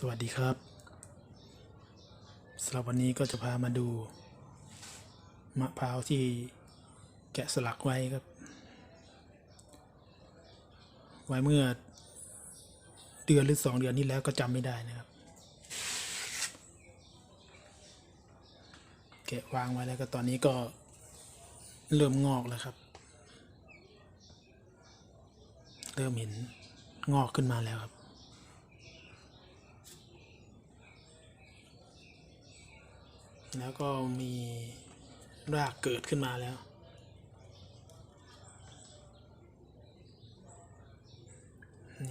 สวัสดีครับสำหรับวันนี้ก็จะพามาดูมะพร้าวที่แกะสลักไว้ครับ ไว้เมื่อเดือนหรือสองเดือนที่แล้วก็จำไม่ได้นะครับ แกะวางไว้แล้วก็ตอนนี้ก็เริ่มงอกแล้วครับ เริ่มเห็นงอกขึ้นมาแล้วครับ แล้วก็มีรากเกิดขึ้นมาแล้ว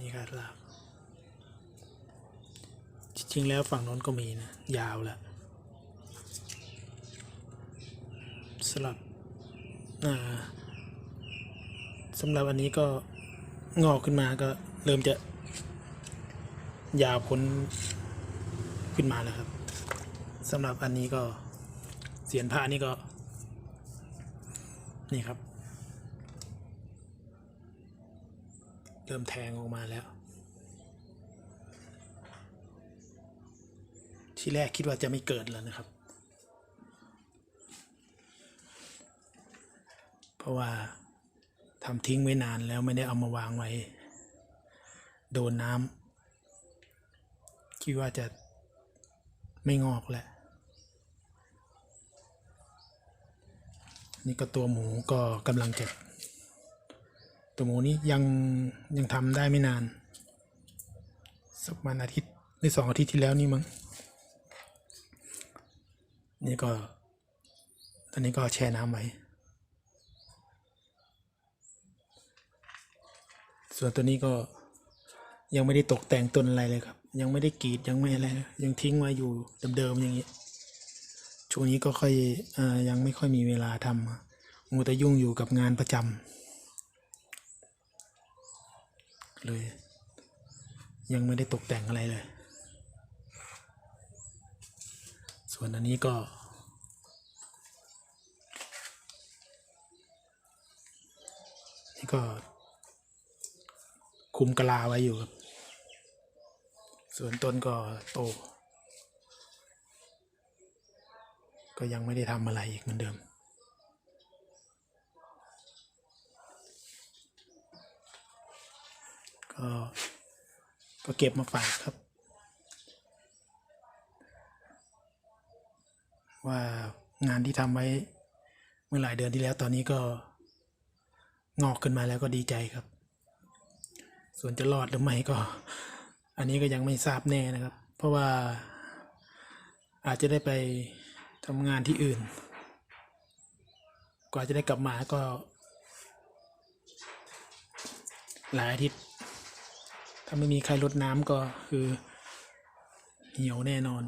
นี่ครับรากจริงๆแล้วฝั่งโน้นก็มีนะ ยาวแล้วสลับสำหรับอันนี้ก็งอกขึ้นมาก็เริ่มจะ ยาวพ้นขึ้นมาแล้วครับสำหรับอันนี้ก็ เสียนผ้านี่ก็ นี่ครับ เริ่มแทงออกมาแล้ว ที่แรกคิดว่าจะไม่เกิดแล้วนะครับ เพราะว่าทำทิ้งไว้นานแล้วไม่ได้เอามาวางไว้ โดนน้ำคิดว่าจะไม่งอกแหละ นี่ก็ตัวหมูก็กำลังจะตัวหมูนี้ยังยังทำได้ไม่นาน สักประมาณอาทิตย์หรือสองอาทิตย์ที่แล้วนี่มั้งนี่ก็ตอนนี้ก็แช่น้ำไว้ส่วนตัวนี้ก็ยังไม่ได้ตกแต่งต้นอะไรเลยครับ ยังไม่ได้กรีดยังไม่อะไรยยังทิ้งไว้อยู่เดิมๆอย่างนี้ ช่วงนี้ก็ค่อยออยังไม่ค่อยมีเวลาทำมูแต่ยุ่งอยู่กับงานประจำเลย ยังไม่ได้ตกแต่งอะไรเลย ส่วนอันนี้ก็นี่ก็คุมกะลาไว้อยู่ครับ ส่วนต้นก็โต ก็ยังไม่ได้ทำอะไรอีกเหมือนเดิม ก็ก็เก็บมาฝากครับ ว่างานที่ทำไว้เมื่อหลายเดือนที่แล้วตอนนี้ก็งอกขึ้นมาแล้วก็ดีใจครับ ส่วนจะรอดหรือไม่ก็ อันนี้ก็ยังไม่ทราบแน่นะครับ เพราะว่าอาจจะได้ไป ทำงานที่อื่น กว่าจะได้กลับมาก็ หลายอาทิตย์ ถ้าไม่มีใครรดน้ำก็คือเหี่ยวแน่นอน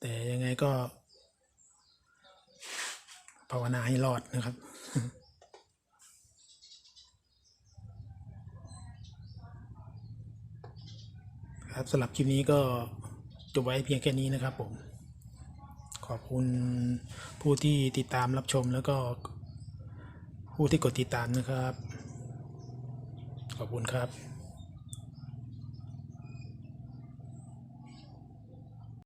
แต่ยังไงก็ ภาวนาให้รอดนะครับ ครับสำหรับคลิปนี้ก็จบไว้เพียงแค่นี้นะครับผม ขอบคุณผู้ที่ติดตามรับชมแล้วก็ผู้ที่กดติดตามนะครับ ขอบคุณครับ